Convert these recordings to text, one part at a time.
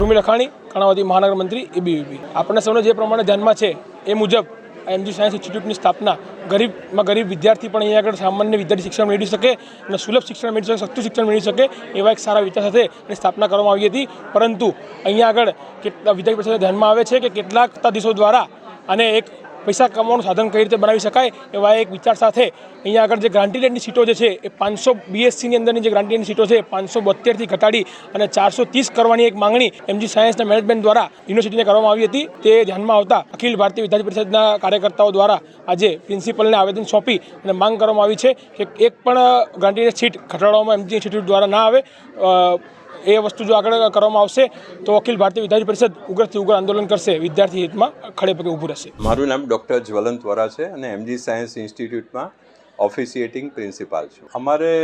ધ્રુમી લખાણી, કર્ણાવતી મહાનગર મંત્રી એબીવીપી આપણને સૌને જે પ્રમાણે ધ્યાનમાં છે, એ મુજબ એમજી સાયન્સ ઇન્સ્ટિટ્યૂટની સ્થાપના ગરીબમાં ગરીબ વિદ્યાર્થી પણ અહીંયા આગળ સામાન્ય વિદ્યાર્થી શિક્ષણ મેળવી શકે અને સુલભ શિક્ષણ મેળવી શકે, સસ્તું શિક્ષણ મેળવી શકે, એવા એક સારા વિચાર સાથે એની સ્થાપના કરવામાં આવી હતી. પરંતુ અહીંયા આગળ કેટલા વિદ્યાર્થી પરિષદને ધ્યાનમાં આવે છે કે કેટલાક સત્તાધીશો દ્વારા અને એક પૈસા કમાવાનું સાધન કઈ રીતે બનાવી શકાય, એવા એક વિચાર સાથે અહીંયા આગળ જે ગ્રાન્ટીડેડની સીટો જે છે, એ પાંચસો બીએસસીની અંદરની જે ગ્રાન્ટીડેડની સીટો છે પાંચસો બોતેરથી ઘટાડી અને ચારસો ત્રીસ કરવાની એક માંગણી એમજી સાયન્સના મેનેજમેન્ટ દ્વારા યુનિવર્સિટીને કરવામાં આવી હતી. તે ધ્યાનમાં આવતા અખિલ ભારતીય વિદ્યાર્થી પરિષદના કાર્યકર્તાઓ દ્વારા આજે પ્રિન્સિપલને આવેદન સોંપી અને માંગ કરવામાં આવી છે કે એક પણ ગ્રાન્ટીડેડ સીટ ઘટાડવામાં એમજી ઇન્સ્ટિટ્યૂટ દ્વારા ના આવે. એ વસ્તુ જો આગળ કરવામાં આવશે, તો અખિલ ભારતીય વિદ્યાર્થી પરિષદ ઉગ્રથી ઉગ્ર આંદોલન કરશે. વિદ્યાર્થી હિતમાં ખડે પગે ઊભું રહેશે. મારું નામ ડૉક્ટર જ્વલંત વરા છે અને એમજી સાયન્સ ઇન્સ્ટિટ્યૂટમાં ઓફિસિએટિંગ પ્રિન્સિપાલ છું. અમારે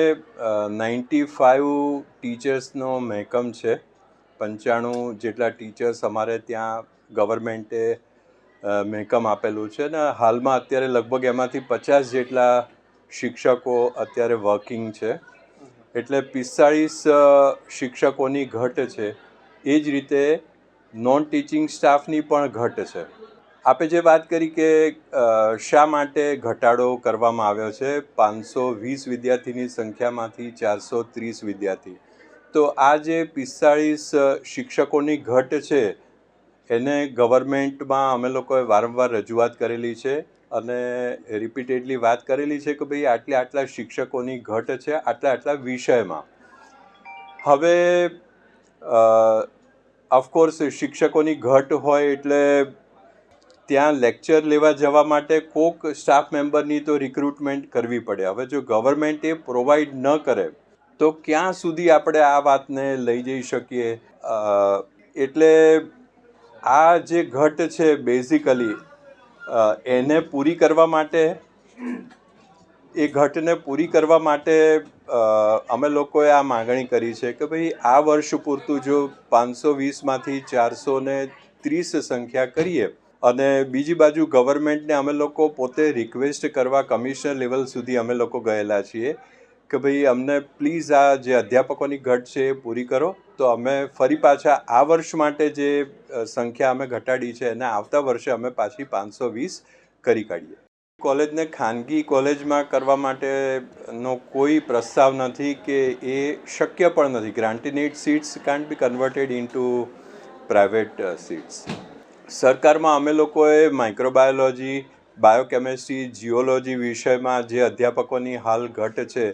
નાઇન્ટી ફાઇવ ટીચર્સનો મહેકમ છે. પંચાણું જેટલા ટીચર્સ અમારે ત્યાં ગવર્મેન્ટે મહેકમ આપેલું છે અને હાલમાં અત્યારે લગભગ એમાંથી પચાસ જેટલા શિક્ષકો અત્યારે વર્કિંગ છે. એટલે પિસ્તાળીસ શિક્ષકોની ઘટ છે. એ જ રીતે નોન ટીચિંગ સ્ટાફની પણ ઘટ છે. આપે જે વાત કરી કે શા માટે ઘટાડો કરવામાં આવ્યો છે? પાંચસો વીસ વિદ્યાર્થીની સંખ્યામાંથી ચારસો ત્રીસ વિદ્યાર્થી. તો આ જે પિસ્તાળીસ શિક્ષકોની ઘટ છે, એને ગવર્મેન્ટમાં અમે લોકોએ વારંવાર રજૂઆત કરેલી છે. અને રિપીટેડલી વાત કરેલી છે કે ભાઈ આટલા આટલા શિક્ષકોની ઘટ છે, આટલા આટલા વિષયમાં. હવે ઓફકોર્સ શિક્ષકોની ઘટ હોય એટલે ત્યાં લેક્ચર લેવા જવા માટે કોક સ્ટાફ મેમ્બરની તો રિક્રુટમેન્ટ કરવી પડે. હવે જો ગવર્મેન્ટ એ પ્રોવાઈડ ન કરે, તો ક્યાં સુધી આપણે આ વાતને લઈ જઈ શકીએ? એટલે આ જે ઘટ છે બેઝિકલી એને પૂરી કરવા માટે, એ ઘટને પૂરી કરવા માટે અમે લોકોએ આ માગણી કરી છે કે ભાઈ આ વર્ષ પૂરતું જો પાંચસો વીસમાંથી ચારસો ને ત્રીસ સંખ્યા કરીએ અને બીજી બાજુ ગવર્મેન્ટને અમે લોકો પોતે રિક્વેસ્ટ કરવા કમિશનર લેવલ સુધી અમે લોકો ગયેલા છીએ. કે ભાઈ, અમને પ્લીઝ આ જે અધ્યાપકોની ઘટ છે એ પૂરી કરો. તો અમે ફરી પાછા આ વર્ષ માટે જે સંખ્યા અમે ઘટાડી છે, એને આવતા વર્ષે અમે પાછી પાંચસો વીસ કરી કાઢીએ. કોલેજને ખાનગી કોલેજમાં કરવા માટેનો કોઈ પ્રસ્તાવ નથી કે એ શક્ય પણ નથી. Granted seats can't be converted into private seats સરકારમાં અમે લોકોએ માઇક્રોબાયોલોજી બાયોકેમિસ્ટ્રી જીઓલોજી વિષયમાં જે અધ્યાપકોની હાલ ઘટ છે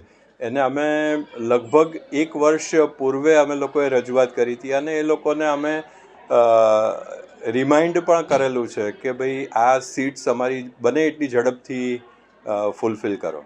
એને અમે લગભગ એક વર્ષ પૂર્વે અમે લોકોએ રજૂઆત કરી હતી અને એ લોકોને અમે રિમાઇન્ડ પણ કરેલું છે કે ભાઈ આ સીટ્સ અમારી બને એટલી ઝડપથી ફૂલફિલ કરો.